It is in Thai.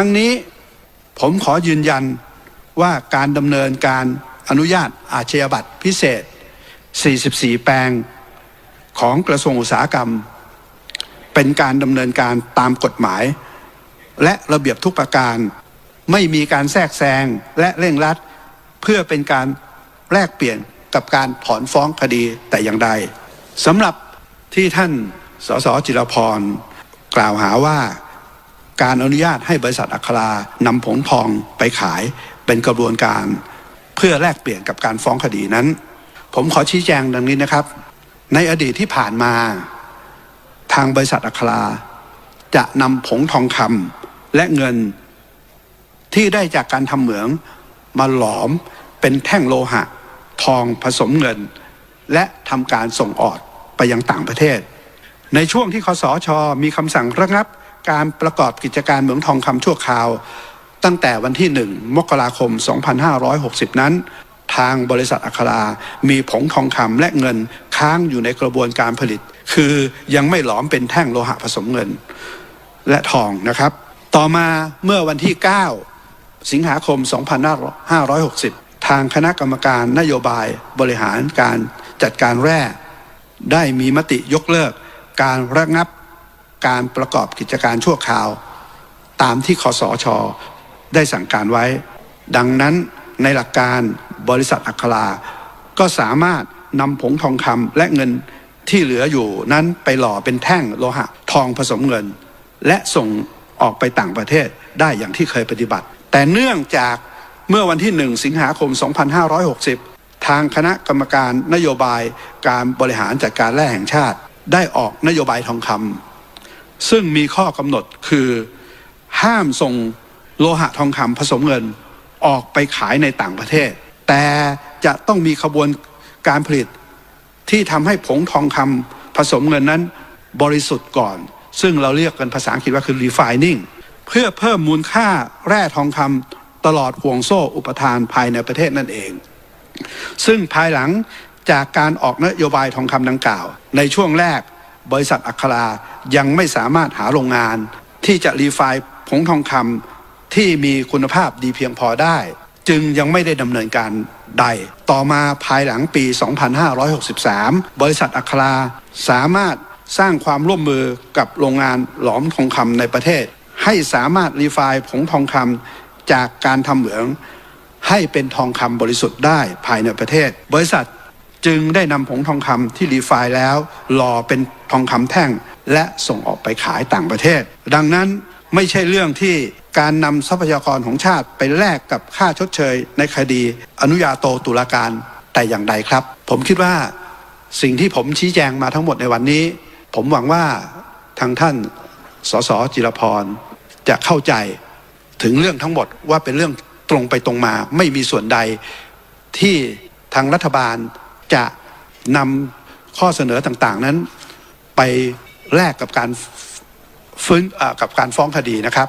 ทั้งนี้ผมขอยืนยันว่าการดำเนินการอนุญาตอาชญาบัตรพิเศษ 44 แปลงของกระทรวงอุตสาหกรรม เป็นการดำเนินการตามกฎหมาย และระเบียบทุกประการ ไม่มีการแทรกแซงและเร่งรัด เพื่อเป็นการแลกเปลี่ยนกับการถอนฟ้องคดีแต่อย่างใดสำหรับที่ท่านสสจิรพรกล่าวหาว่า การอนุญาตให้บริษัทอัครานำผงทองไปขายเป็นกระบวนการ เพื่อแลกเปลี่ยนกับการฟ้องคดีนั้น ผมขอชี้แจงดังนี้นะครับ ในอดีตที่ผ่านมา ทางบริษัทอัคราจะนำผงทองคำและเงินที่ได้จากการทำเหมืองมาหลอมเป็นแท่งโลหะ ทองผสมเงิน และทำการส่งออกไปยังต่างประเทศ ในช่วงที่คอสชมีคำสั่งระงับ การประกอบกิจการเหมืองทองคำชั่วคราว ตั้งแต่วันที่ 1 มกราคม 2560 นั้น ทางบริษัทอัครา มีผงทองคำและเงินค้างอยู่ในกระบวนการผลิต คือยังไม่หลอมเป็นแท่งโลหะผสมเงิน และทองนะครับ ต่อมาเมื่อวันที่ 9 สิงหาคม 2560 ทางคณะกรรมการนโยบายบริหารการจัดการแร่ได้มีมติยกเลิกการระงับ การประกอบกิจการชั่วคราว ตามที่คอสชได้สั่งการไว้ ดังนั้นในหลักการบริษัทอัครา ก็สามารถนำผงทองคำและเงินที่เหลืออยู่นั้นไปหล่อเป็นแท่งโลหะทองผสมเงิน และส่งออกไปต่างประเทศได้อย่างที่เคยปฏิบัติ แต่เนื่องจากเมื่อวันที่ 1 สิงหาคม 2560 ทางคณะกรรมการนโยบายการบริหารจัดการแร่แห่งชาติ ได้ออกนโยบายทองคำ ซึ่งมีข้อกำหนดคือห้ามส่งโลหะทองคำผสมเงินออกไปขายในต่างประเทศ แต่จะต้องมีขบวนการผลิตที่ทำให้ผงทองคำผสมเงินนั้นบริสุทธิ์ก่อน ซึ่งเราเรียกกันภาษาอังกฤษว่าคือ refining เพื่อเพิ่มมูลค่าแร่ทองคำตลอดห่วงโซ่อุปทานภายในประเทศนั่นเอง ซึ่งภายหลังจากการออกนโยบายทองคำดังกล่าว ในช่วงแรก บริษัทอัครายังไม่สามารถหาโรงงาน ที่จะรีไฟน์ผงทองคำที่มีคุณภาพดีเพียงพอได้ จึงยังไม่ได้ดำเนินการใด ต่อมาภายหลังปี 2563 บริษัทอัคราสามารถสร้างความร่วมมือกับโรงงานหลอมทองคำในประเทศ ให้สามารถรีไฟน์ผงทองคำจากการทำเหมืองให้เป็นทองคำบริสุทธิ์ได้ภายในประเทศ บริษัท จึงได้นำผงทองคำที่รีไฟน์แล้วหล่อเป็นทองคำแท่ง และส่งออกไปขายต่างประเทศ ดังนั้นไม่ใช่เรื่องที่การนำทรัพยากรของชาติไปแลกกับค่าชดเชย ในคดีอนุญาโตตุลาการแต่อย่างใดครับ ผมคิดว่าสิ่งที่ผมชี้แจงมาทั้งหมดในวันนี้ ผมหวังว่าทางท่านสสจิรพรจะเข้าใจถึงเรื่องทั้งหมดว่าเป็นเรื่องตรงไปตรงมา ไม่มีส่วนใดที่ทางรัฐบาล จะนำข้อเสนอต่างๆนั้น ไปแลกกับการฟื้นกับการฟ้องคดีนะครับ